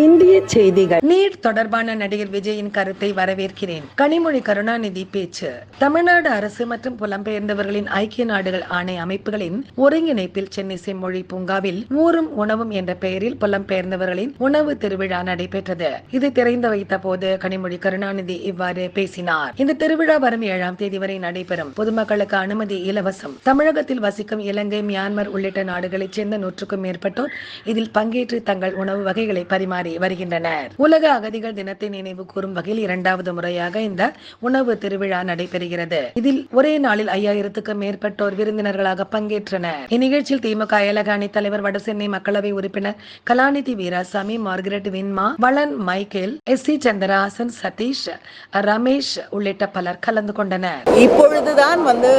இந்திய செய்திகள். நீர் தொடர்பான நடிகர் விஜயின் கருத்தை வரவேற்கிறேன். கனிமொழி கருணாநிதி பேச்சு. தமிழ்நாடு அரசு மற்றும் புலம்பெயர்ந்தவர்களின் ஐக்கிய நாடுகள் ஆணைய அமைப்புகளின் ஒருங்கிணைப்பில் சென்னை செம்மொழி பூங்காவில் ஊரும் உணவும் என்ற பெயரில் புலம்பெயர்ந்தவர்களின் உணவு திருவிழா நடைபெற்றது. இது திறந்து வைத்த போது கனிமொழி கருணாநிதி இவ்வாறு பேசினார். இந்த திருவிழா வரும் ஏழாம் தேதி வரை நடைபெறும். பொதுமக்களுக்கு அனுமதி இலவசம். தமிழகத்தில் வசிக்கும் இலங்கை மியான்மர் உள்ளிட்ட நாடுகளைச் சேர்ந்த நூற்றுக்கும் மேற்பட்டோர் இதில் பங்கேற்று தங்கள் உணவு வகைகளை பரிமாறி வருகின்றனர். உலக அகதிகள் தினத்தை நினைவு கூறும் வகையில் இரண்டாவது முறையாக இந்த உணவு திருவிழா நடைபெறுகிறது. இதில் ஒரே நாளில் ஐயாயிரத்துக்கும் மேற்பட்டோர் விருந்தினர்களாக பங்கேற்றனர். இந்நிகழ்ச்சியில் திமுக அயலக அணித் தலைவர் வடசென்னை மக்களவை உறுப்பினர் Kalanidhi Veeraswamy Margaret Vinma Valan Michael S C Chandrasan Satish Ramesh உள்ளிட்ட பலர் கலந்து கொண்டனர். இப்பொழுதுதான் வந்து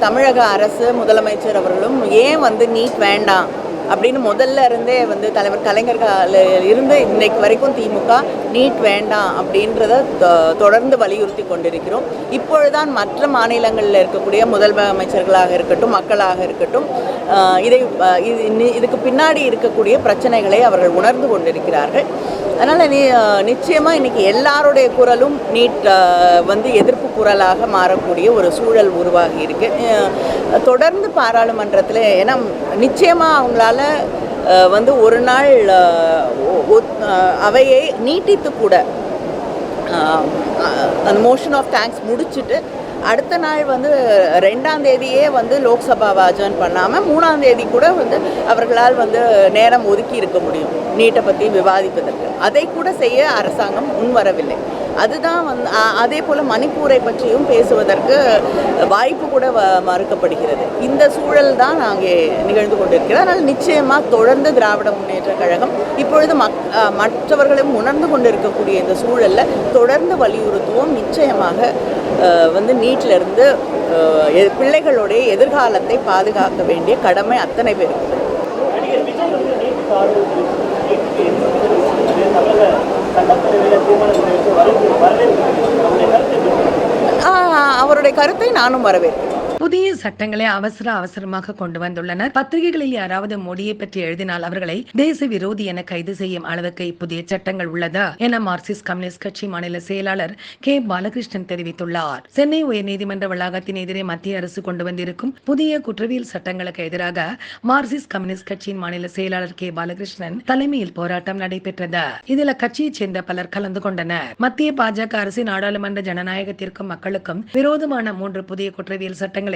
தமிழக அரசு முதலமைச்சர் அவர்களும் ஏன் வந்து நீட் வேண்டாம்? அப்படின்னு முதல்ல இருந்தே வந்து தலைவர் கலைஞர்கள் இருந்து இன்னைக்கு வரைக்கும் திமுக நீட் வேண்டாம் அப்படின்றத தொ- தொடர்ந்து வலியுறுத்தி கொண்டிருக்கிறோம். இப்பொழுதுதான் மற்ற மாநிலங்களில் இருக்கக்கூடிய முதலமைச்சர்களாக இருக்கட்டும் மக்களாக இருக்கட்டும் இதை இதுக்கு பின்னாடி இருக்கக்கூடிய பிரச்சனைகளை அவர்கள் உணர்ந்து கொண்டிருக்கிறார்கள். அதனால் நீ நிச்சயமாக இன்னைக்கு எல்லாருடைய குரலும் நீட் வந்து எதிர்ப்பு குரலாக மாறக்கூடிய ஒரு சூழல் உருவாகி இருக்கு. தொடர்ந்து பாராளுமன்றத்தில் ஏன்னா நிச்சயமாக அவங்களால வந்து ஒரு நாள் அவையை நீட்டித்து கூட அந்த மோஷன் ஆஃப் தேங்க்ஸ் முடிச்சுட்டு அடுத்த நாள் வந்து ரெண்டாம் தேதியே வந்து லோக்சபாவை வாஜன் பண்ணாமல் மூணாம் தேதி கூட வந்து அவர்களால் வந்து நேரம் ஒதுக்கி இருக்க முடியும். நீட்டை பற்றி விவாதிப்பதற்கு. அதை கூட செய்ய அரசாங்கம் முன்வரவில்லை. அதுதான் வந்து அதே போல் மணிப்பூரை பற்றியும் பேசுவதற்கு வாய்ப்பு கூட வ- மறுக்கப்படுகிறது. இந்த சூழல் தான் அங்கே நிகழ்ந்து கொண்டிருக்கிறது அதனால் நிச்சயமாக தொடர்ந்து திராவிட முன்னேற்ற கழகம் இப்பொழுது மக் மற்றவர்களும் உணர்ந்து கொண்டிருக்கக்கூடிய இந்த சூழலில் தொடர்ந்து வலியுறுத்துவோம். நிச்சயமாக வந்து நீட்ல இருந்து எ- பிள்ளைகளுடைய எதிர்காலத்தை பாதுகாக்க வேண்டிய கடமை அத்தனை பேருக்கு. அவருடைய அவருடைய கருத்தை நானும் வரவேற்கிறேன். புதிய சட்டங்களை அவசர அவசரமாக கொண்டு வந்துள்ளனர். பத்திரிகைகளில் யாராவது மோடியை பற்றி எழுதினால் அவர்களை தேச விரோதி என கைது செய்யும் அளவுக்கு இப்புதிய சட்டங்கள் உள்ளதா என மார்க்சிஸ்ட் கம்யூனிஸ்ட் கட்சி மாநில செயலாளர் கே. பாலகிருஷ்ணன் தெரிவித்துள்ளார். சென்னை உயர்நீதிமன்ற வளாகத்தின் எதிரே மத்திய அரசு கொண்டு வந்திருக்கும் புதிய குற்றவியல் சட்டங்களுக்கு எதிராக மார்க்சிஸ்ட் கம்யூனிஸ்ட் கட்சியின் மாநில செயலாளர் கே. பாலகிருஷ்ணன் தலைமையில் போராட்டம் நடைபெற்றது. இதில் கட்சியைச் சேர்ந்த பலர் கலந்து கொண்டனர். மத்திய பாஜக அரசின் நாடாளுமன்ற ஜனநாயகத்திற்கும் மக்களுக்கும் விரோதமான மூன்று புதிய குற்றவியல் சட்டங்கள்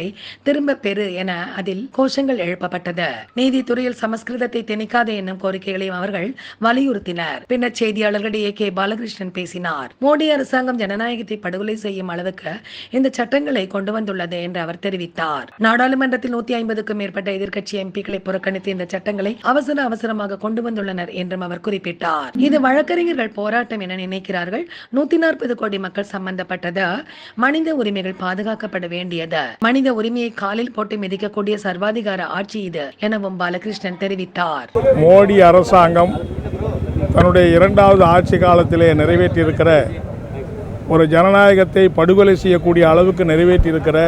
திரும்ப பெறு என அதில் கோஷங்கள் எழுப்பப்பட்டது. நீதித்துறையில் சமஸ்கிருதத்தை திணிக்காது என்னும் கோரிக்கைகளையும் அவர்கள் வலியுறுத்தினர். பின்னர் செய்தியாளர்களிடையே கே. பாலகிருஷ்ணன் பேசினார். மோடி அரசாங்கம் ஜனநாயகத்தை படுகொலை செய்யும் அளவுக்கு இந்த சட்டங்களை கொண்டு வந்துள்ளது என்று அவர் தெரிவித்தார். நாடாளுமன்றத்தில் நூத்தி ஐம்பதுக்கும் மேற்பட்ட எதிர்க்கட்சி எம்பிக்களை புறக்கணித்து இந்த சட்டங்களை அவசர அவசரமாக கொண்டு வந்துள்ளனர் என்றும் அவர் குறிப்பிட்டார். இது வழக்கறிஞர்கள் போராட்டம் என நினைக்கிறார்கள். நூத்தி நாற்பது கோடி மக்கள் சம்பந்தப்பட்டது. மனித உரிமைகள் பாதுகாக்கப்பட வேண்டியது. மனித உரிமையை காலில் போட்டு மிதிக்கக்கூடிய சர்வாதிகார ஆட்சி இது எனவும் பாலகிருஷ்ணன் தெரிவித்தார். மோடி அரசாங்கம் தன்னுடைய இரண்டாவது ஆட்சி காலத்திலே நிறைவேற்றியிருக்கிற ஒரு ஜனநாயகத்தை படுகொலை செய்யக்கூடிய அளவுக்கு நிறைவேற்றியிருக்கிற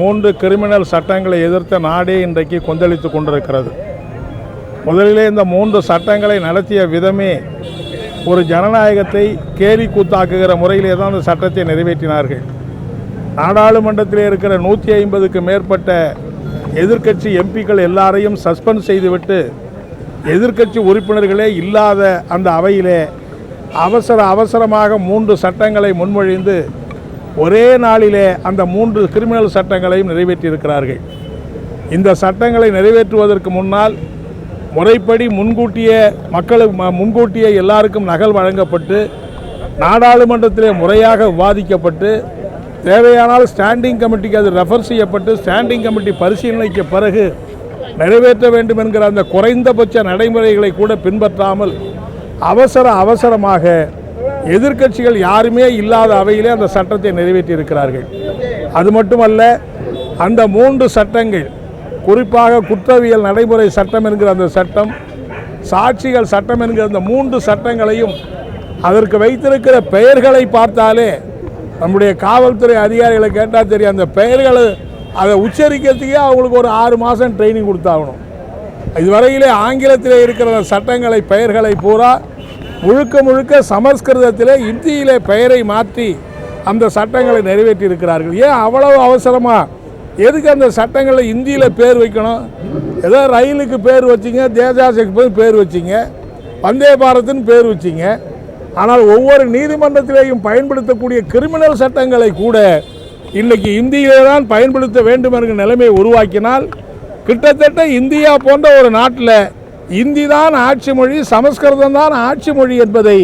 மூன்று கிரிமினல் சட்டங்களை எதிர்த்த நாடே இன்றைக்கு கொந்தளித்து கொண்டிருக்கிறது. முதலிலே இந்த மூன்று சட்டங்களை நடத்திய விதமே ஒரு ஜனநாயகத்தை கேலி கூத்தாக்குகிற முறையிலே தான் அந்த சட்டத்தை நிறைவேற்றினார்கள். நாடாளுமன்றத்தில் இருக்கிற நூற்றி ஐம்பதுக்கு மேற்பட்ட எதிர்க்கட்சி எம்பிக்கள் எல்லாரையும் சஸ்பெண்ட் செய்துவிட்டு எதிர்க்கட்சி உறுப்பினர்களே இல்லாத அந்த அவையிலே அவசர அவசரமாக மூன்று சட்டங்களை முன்மொழிந்து ஒரே நாளிலே அந்த மூன்று கிரிமினல் சட்டங்களையும் நிறைவேற்றியிருக்கிறார்கள். இந்த சட்டங்களை நிறைவேற்றுவதற்கு முன்னால் முறைப்படி முன்கூட்டியே மக்களுக்கு ம- முன்கூட்டியே எல்லாருக்கும் நகல் வழங்கப்பட்டு நாடாளுமன்றத்திலே முறையாக விவாதிக்கப்பட்டு தேவையானால் ஸ்டாண்டிங் கமிட்டிக்கு அது ரெஃபர் செய்யப்பட்டு ஸ்டாண்டிங் கமிட்டி பரிசீலனைக்கு பிறகு நிறைவேற்ற வேண்டும் என்கிற அந்த குறைந்தபட்ச நடைமுறைகளை கூட பின்பற்றாமல் அவசர அவசரமாக எதிர்க்கட்சிகள் யாருமே இல்லாத அவையிலே அந்த சட்டத்தை நிறைவேற்றியிருக்கிறார்கள் அது மட்டுமல்ல அந்த மூன்று சட்டங்கள் குறிப்பாக குற்றவியல் நடைமுறை சட்டம் என்கிற அந்த சட்டம் சாட்சிகள் சட்டம் என்கிற அந்த மூன்று சட்டங்களையும் அதற்கு வைத்திருக்கிற பெயர்களை பார்த்தாலே நம்முடைய காவல்துறை அதிகாரிகளை கேட்டால் தெரியும். அந்த பெயர்களை அதை உச்சரிக்கிறதுக்கே அவங்களுக்கு ஒரு ஆறு மாதம் ட்ரைனிங் கொடுத்தாகணும். இதுவரையிலே ஆங்கிலத்தில் இருக்கிற சட்டங்களை பெயர்களை பூரா முழுக்க முழுக்க சமஸ்கிருதத்திலே இந்தியிலே பெயரை மாற்றி அந்த சட்டங்களை நிறைவேற்றி இருக்கிறார்கள் ஏன் அவ்வளவு அவசரமாக எதுக்கு அந்த சட்டங்களை இந்தியில் பேர் வைக்கணும்? ஏதோ ரயிலுக்கு பேர் வச்சிங்க தேஜாஸ் எக்ஸ்பிரஸ் பேர் வச்சிங்க வந்தே பாரத்னு பேர் வச்சிங்க. ஆனால் ஒவ்வொரு நீதிமன்றத்திலேயும் பயன்படுத்தக்கூடிய கிரிமினல் சட்டங்களை கூட இன்றைக்கு இந்தியிலே தான் பயன்படுத்த வேண்டும் என்கிற நிலைமையை உருவாக்கினால் கிட்டத்தட்ட இந்தியா போன்ற ஒரு நாட்டில் இந்தி தான் ஆட்சி மொழி சமஸ்கிருதம் தான் ஆட்சி மொழி என்பதை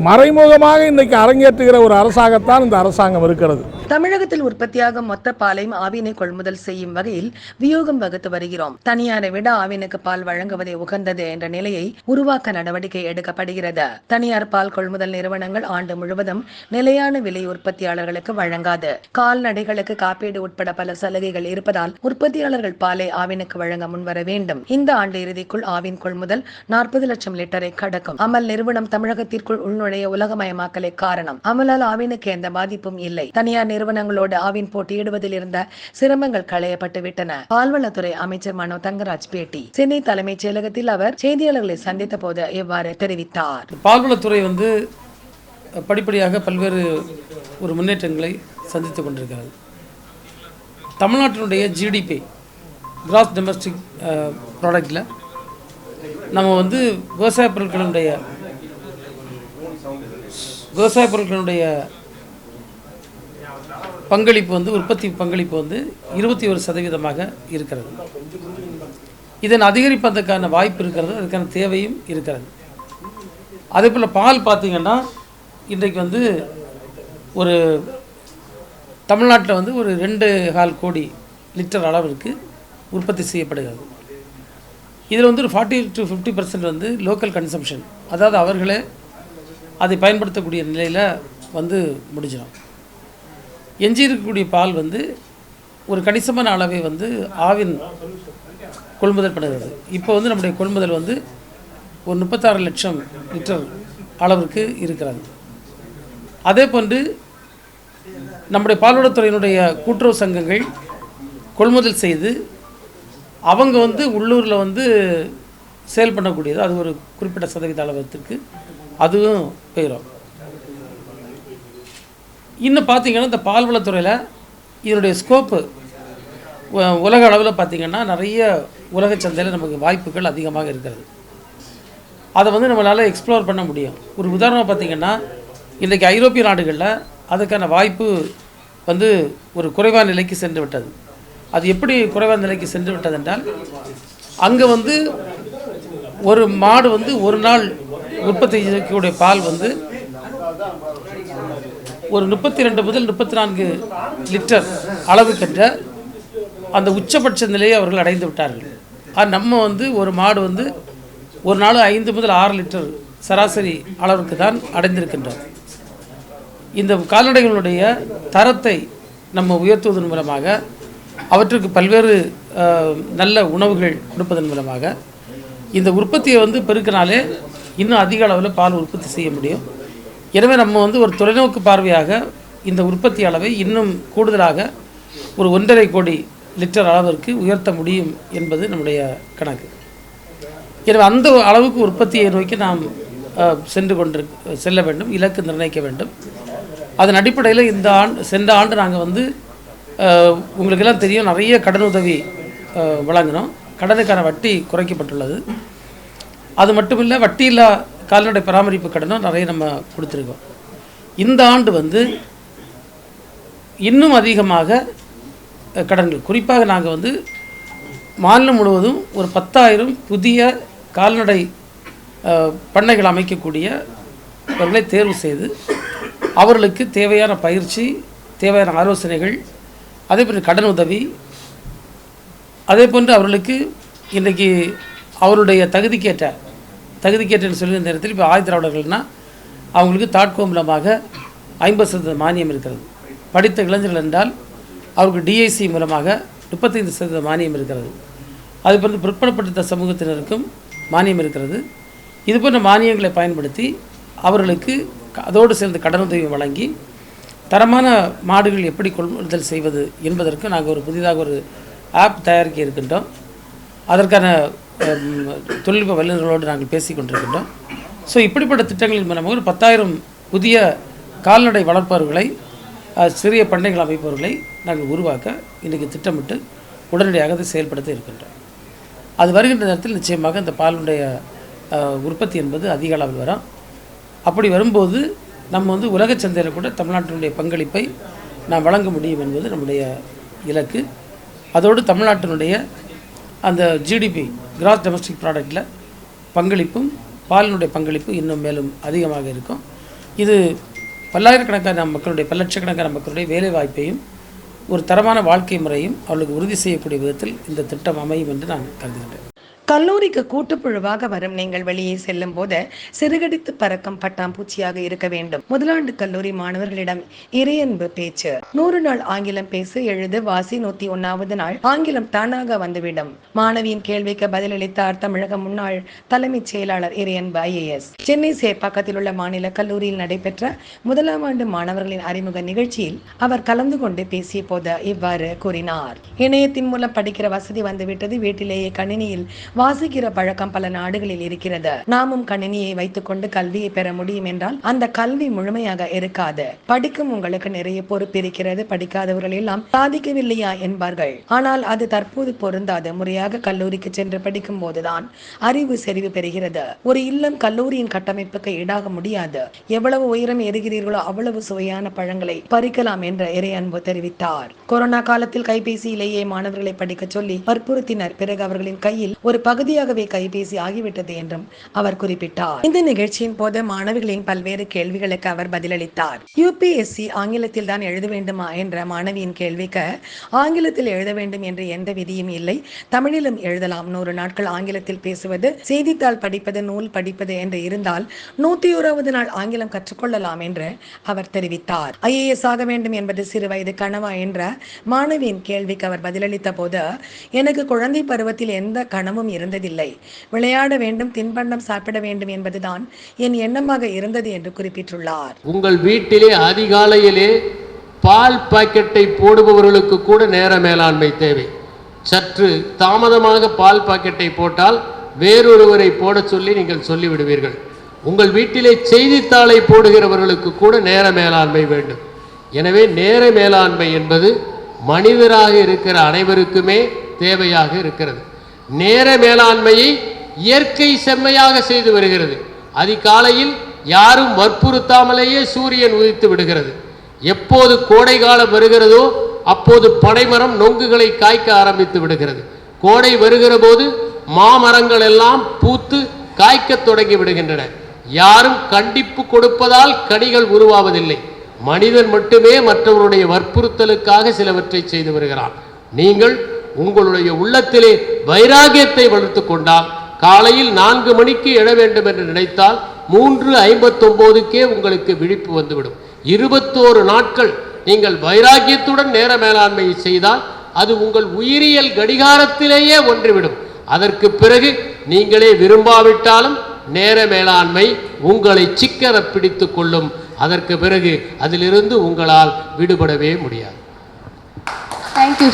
மறைமுகமாக இன்றைக்கு அரங்கேற்றுகிற ஒரு அரசாங்கத்தான் இந்த அரசாங்கம் இருக்கிறது. தமிழகத்தில் உற்பத்தியாகும் மொத்த பாலையும் ஆவினை கொள்முதல் செய்யும் வகையில் வியூகம் வகுத்து வருகிறோம். தனியாரை விட ஆவினுக்கு பால் வழங்குவதே உகந்தது என்ற நிலையை உருவாக்க நடவடிக்கை எடுக்கப்படுகிறது. தனியார் பால் கொள்முதல் நிறுவனங்கள் ஆண்டு முழுவதும் நிலையான விலை உற்பத்தியாளர்களுக்கு வழங்காது. கால்நடைகளுக்கு காப்பீடு உட்பட பல சலுகைகள் இருப்பதால் உற்பத்தியாளர்கள் பாலை ஆவினுக்கு வழங்க முன்வர வேண்டும். இந்த ஆண்டு இறுதிக்குள் ஆவின் கொள்முதல் நாற்பது லட்சம் லிட்டரை கடக்கும். அமல் நிறுவனம் தமிழகத்திற்குள் உள்நுழைய உலகமயமாக்கலே காரணம். அமலால் ஆவினுக்கு எந்த பாதிப்பும் இல்லை. தனியார் நிறுவனங்களோடு ஆவின் போட்டியிடுவதில் இருந்த சிரமங்கள் களையப்பட்டு விட்டன பால்வளத்துறை அமைச்சர் மனோ தங்கராஜ் பேட்டி. சென்னை தலைமைச் செயலகத்தில் அவர் செய்தியாளர்களை சந்தித்த போது இவ்வாறு தெரிவித்தார். பால்வளத்துறை வந்து படிப்படியாக பல்வேறு ஒரு முன்னேற்றங்களை சந்தித்து கொண்டிருக்கிறது. தமிழ்நாட்டினுடைய ஜிடிபி கிராஸ் டொமஸ்டிக் ப்ராடக்டில் நம்ம வந்து விவசாய பொருட்களுடைய விவசாய பொருட்களுடைய பங்களிப்பு வந்து உற்பத்தி பங்களிப்பு வந்து இருபத்தி ஒரு சதவீதமாக இருக்கிறது. இதன் அதிகரிப்பதற்கான வாய்ப்பு இருக்கிறது அதுக்கான தேவையும் இருக்கிறது. அதே போல் பால் பார்த்தீங்கன்னா இன்றைக்கு வந்து ஒரு தமிழ்நாட்டில் வந்து ஒரு ரெண்டு கால் கோடி லிட்டர் அளவிற்கு உற்பத்தி செய்யப்படுகிறது. இதில் வந்து ஒரு ஃபார்ட்டி டு ஃபிஃப்டி பர்சன்ட் வந்து லோக்கல் கன்சம்ஷன் அதாவது அவர்களே அதை பயன்படுத்தக்கூடிய நிலையில் வந்து முடிஞ்சிடும். எஞ்சி இருக்கக்கூடிய பால் வந்து ஒரு கணிசமான அளவை வந்து ஆவின் கொள்முதல் பண்ணுகிறது. இப்போ வந்து நம்முடைய கொள்முதல் வந்து ஒரு முப்பத்தாறு லட்சம் லிட்டர் அளவிற்கு இருக்கிறது. அதே போன்று நம்முடைய பால்வளத்துறையினுடைய கூட்டுறவு சங்கங்கள் கொள்முதல் செய்து அவங்க வந்து உள்ளூரில் வந்து சேல் பண்ணக்கூடியது. அது ஒரு குறிப்பிட்ட சதவீத அளவத்திற்கு அதுவும் போயிடும் இன்னும் பார்த்தீங்கன்னா இந்த பால்வளத்துறையில் இதனுடைய ஸ்கோப்பு உலக அளவில் பார்த்திங்கன்னா நிறைய உலக சந்தையில் நமக்கு வாய்ப்புகள் அதிகமாக இருக்கிறது. அதை வந்து நம்மளால் எக்ஸ்ப்ளோர் பண்ண முடியும். ஒரு உதாரணம் பார்த்திங்கன்னா இன்றைக்கி ஐரோப்பிய நாடுகளில் அதுக்கான வாய்ப்பு வந்து ஒரு குறைவான நிலைக்கு சென்று விட்டது. அது எப்படி குறைவான நிலைக்கு சென்று விட்டது என்றால் அங்கே வந்து ஒரு மாடு வந்து ஒரு நாள் உற்பத்தி செய்யக்கூடிய பால் வந்து ஒரு முப்பத்தி ரெண்டு முதல் முப்பத்தி நான்கு லிட்டர் அளவுக்கென்ற அந்த உச்சபட்ச நிலையை அவர்கள் அடைந்து விட்டார்கள். ஆனால் நம்ம வந்து ஒரு மாடு வந்து ஒரு நாள் ஐந்து முதல் ஆறு லிட்டர் சராசரி அளவுக்கு தான் அடைந்திருக்கின்றோம் இந்த கால்நடைகளுடைய தரத்தை நம்ம உயர்த்துவதன் மூலமாக அவற்றுக்கு பல்வேறு நல்ல உணவுகள் கொடுப்பதன் மூலமாக இந்த உற்பத்தியை வந்து பெருக்கினாலே இன்னும் அதிக அளவில் பால் உற்பத்தி செய்ய முடியும். எனவே நம்ம வந்து ஒரு தொலைநோக்கு பார்வையாக இந்த உற்பத்தி அளவை இன்னும் கூடுதலாக ஒரு ஒன்றரை கோடி லிட்டர் அளவிற்கு உயர்த்த முடியும் என்பது நம்முடைய கணக்கு. எனவே அந்த அளவுக்கு உற்பத்தியை நோக்கி நாம் சென்று கொண்டு செல்ல வேண்டும் இலக்கு நிர்ணயிக்க வேண்டும். அதன் அடிப்படையில் இந்த ஆண்டு சென்ற ஆண்டு நாங்கள் வந்து உங்களுக்கெல்லாம் தெரியும் நிறைய கடனுதவி வழங்கினோம். கடனுக்கான வட்டி குறைக்கப்பட்டுள்ளது. அது மட்டும் இல்லை வட்டியில்லா கால்நடை பராமரிப்பு கடனும் நிறைய நம்ம கொடுத்துருக்கோம். இந்த ஆண்டு வந்து இன்னும் அதிகமாக கடன்கள். குறிப்பாக நாங்கள் வந்து மாநிலம் முழுவதும் ஒரு பத்தாயிரம் புதிய கால்நடை பண்ணைகள் பண்ணைகள் அமைக்கக்கூடியவர்களை தேர்வு செய்து அவர்களுக்கு தேவையான பயிற்சி தேவையான ஆலோசனைகள் அதே போன்று கடன் உதவி அதே போன்று அவர்களுக்கு இன்றைக்கி அவருடைய தகுதிக்கேற்ற தகுதிக்கேற்றன்னு சொல்லி இந்த நேரத்தில் இப்போ ஆயுதிராவிடர்கள்னா அவங்களுக்கு தாட்கோ மூலமாக ஐம்பது சதவீத மானியம் இருக்கிறது. படித்த இளைஞர்கள் என்றால் அவருக்கு டிஐசி மூலமாக முப்பத்தைந்து சதவீத மானியம் இருக்கிறது. அது போன்று பிற்படுத்தப்பட்ட சமூகத்தினருக்கும் மானியம் இருக்கிறது. இது போன்ற மானியங்களை பயன்படுத்தி அவர்களுக்கு க- அதோடு சேர்ந்து கடனுதவி வழங்கி தரமான மாடுகள் எப்படி கொள்முதல் செய்வது என்பதற்கு நாங்கள் ஒரு புதிதாக ஒரு ஆப் தயாரிக்க இருக்கின்றோம். அதற்கான தொழில்நுட்ப வல்லுநர்களோடு நாங்கள் பேசி கொண்டிருக்கின்றோம். ஸோ இப்படிப்பட்ட திட்டங்களின் மூலமாக ஒரு பத்தாயிரம் புதிய கால்நடை வளர்ப்பவர்களை சிறிய பண்ணைகள் அமைப்பவர்களை நாங்கள் உருவாக்க இன்றைக்கி திட்டமிட்டு உடனடியாக அதை செயல்படுத்த இருக்கின்றோம். அது வருகின்ற நேரத்தில் நிச்சயமாக இந்த பாலுடைய உற்பத்தி என்பது அதிக அளவில் வரும். அப்படி வரும்போது நம்ம வந்து உலக சந்தையில் கூட தமிழ்நாட்டினுடைய பங்களிப்பை நாம் வழங்க முடியும் என்பது நம்முடைய இலக்கு. அதோடு தமிழ்நாட்டினுடைய அந்த ஜிடிபி கிராஸ் டொமஸ்டிக் ப்ராடக்டில் பங்களிப்பும் பாலினுடைய பங்களிப்பு இன்னும் மேலும் அதிகமாக இருக்கும். இது பல்லாயிரக்கணக்கான மக்களுடைய பல லட்சக்கணக்கான மக்களுடைய வேலை வாய்ப்பையும் ஒரு தரமான வாழ்க்கை முறையும் அவர்களுக்கு உறுதி செய்யக்கூடிய விதத்தில் இந்த திட்டம் அமையும் என்று நான் கருதுகின்றேன். கல்லூரிக்கு கூட்டுப்புழுவாக வரும் நீங்கள் வெளியே செல்லும் போது சிறுகடித்து பறக்கும் பட்டாம்பூச்சியாக இருக்க வேண்டும். முதலாண்டு கல்லூரி மாணவர்களிடம் இறையன்பு பேச்சு. நூறு நாள் ஆங்கிலம் பேசு எழுது வாசி நூத்தி ஒன்னாவது நாள் ஆங்கிலம் தானாக வந்துவிடும். மாணவியின் கேள்விக்கு பதிலளித்தார் தமிழக முன்னாள் தலைமைச் செயலாளர் இறையன்பு ஐஏஎஸ். சென்னை சேப்பாக்கத்தில் உள்ள மாநில கல்லூரியில் நடைபெற்ற முதலாம் ஆண்டு மாணவர்களின் அறிமுக நிகழ்ச்சியில் அவர் கலந்து கொண்டு பேசிய போது இவ்வாறு கூறினார். இணையத்தின் மூலம் படிக்கிற வசதி வந்துவிட்டது. வீட்டிலேயே கணினியில் வாசிக்கிற பழக்கம் பல நாடுகளில் இருக்கிறது. நாமும் கணினியை வைத்துக்கொண்டு கல்வியை பெற முடியும் என்றால் அந்த கல்வி முழுமையாக இருக்காது. படிக்கும் உங்களுக்கு நிறைய பொறுப்பு இருக்கிறது. படிக்காதவர்கள் எல்லாம் சாதிக்கவில்லையா என்பார்கள். ஆனால் அது தற்போது பொருந்தாது. முறையாக கல்லூரிக்கு சென்று படிக்கும் போதுதான் அறிவு செறிவு பெறுகிறது. ஒரு இல்லம் கல்லூரியின் கட்டமைப்புக்கு ஈடாக முடியாது. எவ்வளவு உயரம் ஏறுகிறீர்களோ அவ்வளவு சுவையான பழங்களை பறிக்கலாம் என்ற இறை அன்பு தெரிவித்தார். கொரோனா காலத்தில் கைபேசியிலேயே மாணவர்களை படிக்க சொல்லி வற்புறுத்தினர். பிறகு அவர்களின் கையில் ஒரு பகுதியாகவே கைபேசி ஆகிவிட்டது என்றும் அவர் குறிப்பிட்டார். இந்த நிகழ்ச்சியின் போது மாணவிகளின் பல்வேறு கேள்விகளுக்கு அவர் பதிலளித்தார். யூபிஎஸ்சி ஆங்கிலத்தில் தான் எழுத வேண்டுமா என்ற மாணவியின் கேள்விக்கு ஆங்கிலத்தில் எழுத வேண்டும் என்று எந்த விதியும் இல்லை. தமிழிலும் எழுதலாம். நூறு நாட்கள் ஆங்கிலத்தில் பேசுவது செய்தித்தாள் படிப்பது நூல் படிப்பது என்று இருந்தால் நூத்தி ஓராவது நாள் ஆங்கிலம் கற்றுக்கொள்ளலாம் என்று அவர் தெரிவித்தார். ஐஏஎஸ் ஆக வேண்டும் என்பது சிறு வயது கனவா என்ற மாணவியின் கேள்விக்கு அவர் பதிலளித்த போது எனக்கு குழந்தை பருவத்தில் எந்த கனவும் இருந்ததில்லை. விளையாட வேண்டும் தின்பண்டம் சாப்பிட வேண்டும் என்பதுதான் என் எண்ணமாக இருந்தது என்று குறிப்பிட்டுள்ளார். உங்கள் வீட்டிலே அதிகாலையிலே பால் பாக்கெட்டை போடுபவர்களுக்கு கூட நேர மேலாண்மை தேவை. சற்று தாமதமாக பால் பாக்கெட்டை போட்டால் வேறொருவரை போட சொல்லி நீங்கள் சொல்லிவிடுவீர்கள். உங்கள் வீட்டிலே செய்தித்தாளை போடுகிறவர்களுக்கு கூட நேர மேலாண்மை வேண்டும். எனவே நேர மேலாண்மை என்பது மனிதராக இருக்கிற அனைவருக்குமே தேவையாக இருக்கிறது. நேர மேலாண்மையை இயற்கை செம்மையாக செய்து வருகிறது. அதிகாலையில் யாரும் வற்புறுத்தாமலேயே சூரியன் உதித்து விடுகிறது. எப்போது கோடை காலம் வருகிறதோ அப்போது பனைமரம் நொங்குகளை காய்க்க ஆரம்பித்து விடுகிறது. கோடை வருகிற போது மாமரங்கள் எல்லாம் பூத்து காய்க்கத் தொடங்கி விடுகின்றன. யாரும் கண்டிப்பு கொடுப்பதால் கனிகள் உருவாவதில்லை. மனிதன் மட்டுமே மற்றவருடைய வற்புறுத்தலுக்காக சிலவற்றை செய்து வருகிறான். நீங்கள் உங்களுடைய உள்ளத்திலே வைராகியத்தை வளர்த்து கொண்டால் காலையில் நான்கு மணிக்கு எழ வேண்டும் என்று நினைத்தால் மூன்று ஐம்பத்தொம்போதுக்கே உங்களுக்கு விழிப்பு வந்துவிடும். இருபத்தோரு நாட்கள் நீங்கள் வைராகியத்துடன் நேர மேலாண்மையை செய்தால் அது உங்கள் உயிரியல் கடிகாரத்திலேயே ஒன்றிவிடும். அதற்கு பிறகு நீங்களே விரும்பாவிட்டாலும் நேர மேலாண்மை உங்களை சிக்கர பிடித்து கொள்ளும். அதற்கு பிறகு அதிலிருந்து உங்களால் விடுபடவே முடியாது. Thank you,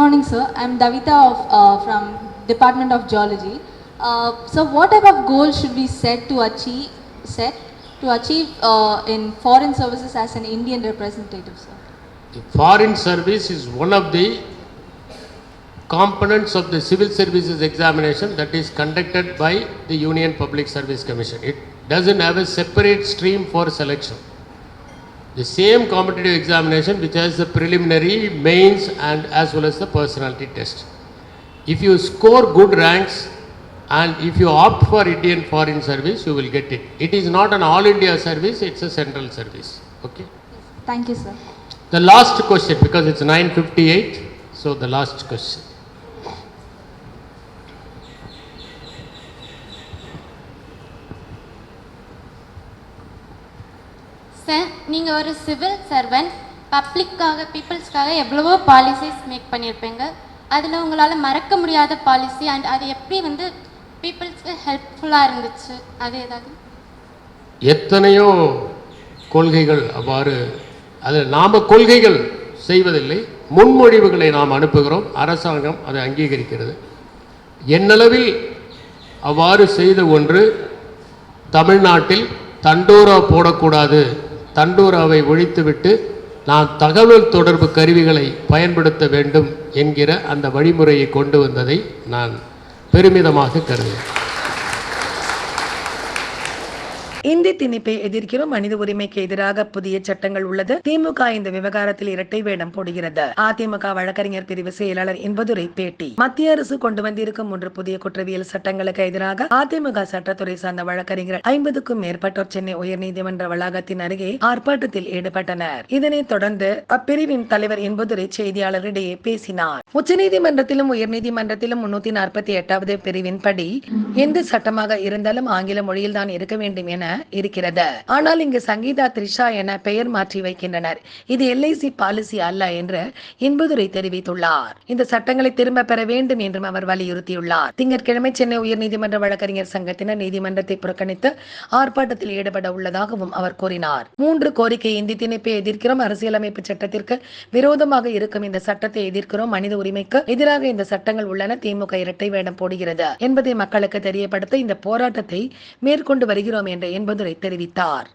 morning, sir. I'm Davita of, uh, from Department of Geology. Uh, so, what type of goals should we set to achieve set to achieve uh, in foreign services as an Indian representative, sir? The foreign service is one of the components of the civil services examination that is conducted by the Union Public Service Commission. It doesn't have a separate stream for selection. The same competitive examination which has the preliminary, mains and as well as the personality test. If you score good ranks and if you opt for Indian Foreign Service, you will get it. It is not an all India service, it's a central service. Okay. Thank you, sir. The last question, because it's 9:58, so the last question. நீங்கள் ஒரு civil servant பப்ளிக்காக பீப்புள்ஸ்க்காக எவ்வளவோ policies make பண்ணியிருப்பீங்க. அதில் உங்களால் மறக்க முடியாத policy and அது எப்படி வந்து பீப்புள்ஸ்க்கு ஹெல்ப்ஃபுல்லாக இருந்துச்சு? அது ஏதாவது? எத்தனையோ கொள்கைகள் அவ்வாறு அது நாம் கொள்கைகள் செய்வதில்லை முன்மொழிவுகளை நாம் அனுப்புகிறோம் அரசாங்கம் அதை அங்கீகரிக்கிறது. என்னளவில் அவ்வாறு செய்த ஒன்று தமிழ்நாட்டில் தண்டோரா போடக்கூடாது. தண்டோராவை ஒழித்துவிட்டு நாம் தகவல் தொடர்பு கருவிகளை பயன்படுத்த வேண்டும் என்கிற அந்த வழிமுறையை கொண்டு வந்ததை நான் பெருமிதமாக கருதுகிறேன். இந்தி திணிப்பை எதிர்க்கிறோம். மனித உரிமைக்கு எதிராக புதிய சட்டங்கள் உள்ளது. திமுக இந்த விவகாரத்தில் இரட்டை வேடம் போடுகிறது. அதிமுக வழக்கறிஞர் பிரிவு செயலாளர் என்பதுரை பேட்டி. மத்திய அரசு கொண்டு வந்திருக்கும் மூன்று புதிய குற்றவியல் சட்டங்களுக்கு எதிராக அதிமுக சட்டத்துறை சார்ந்த வழக்கறிஞர்கள் ஐம்பதுக்கும் மேற்பட்டோர் சென்னை உயர்நீதிமன்ற வளாகத்தின் அருகே ஆர்ப்பாட்டத்தில் ஈடுபட்டனர். இதனைத் தொடர்ந்து அப்பிரிவின் தலைவர் என்பதுரை செய்தியாளரிடையே பேசினார். உச்சநீதிமன்றத்திலும் உயர்நீதிமன்றத்திலும் முன்னூத்தி நாற்பத்தி எட்டாவது பிரிவின் படி எந்த சட்டமாக இருந்தாலும் ஆங்கில மொழியில் தான் இருக்க வேண்டும் என இருக்கிறது. ஆனால் இங்கு சங்கீதா த்ரிஷா என பெயர் மாற்றி வைக்கின்றனர். இது எல்ஐசி பாலிசி அல்ல என்று இன்பதுரை தெரிவித்துள்ளார். இந்த சட்டங்களை திரும்ப பெற வேண்டும் என்றும் அவர் வலியுறுத்தியுள்ளார். திங்கட்கிழமை சென்னை உயர்நீதிமன்ற வழக்கறிஞர் சங்கத்தினர் நீதிமன்றத்தை புறக்கணித்து ஆர்ப்பாட்டத்தில் ஈடுபட உள்ளதாகவும் அவர் கூறினார். மூன்று கோரிக்கை இந்தி திணிப்பை எதிர்க்கிறோம். அரசியலமைப்பு சட்டத்திற்கு விரோதமாக இருக்கும் இந்த சட்டத்தை எதிர்க்கிறோம். மனித உரிமைக்கு எதிராக இந்த சட்டங்கள் உள்ளன. திமுக இரட்டை வேடம் போடுகிறது என்பதை மக்களுக்கு தெரியப்படுத்த இந்த போராட்டத்தை மேற்கொண்டு வருகிறோம் என்ற என்பதுரை தெரிவித்தார்.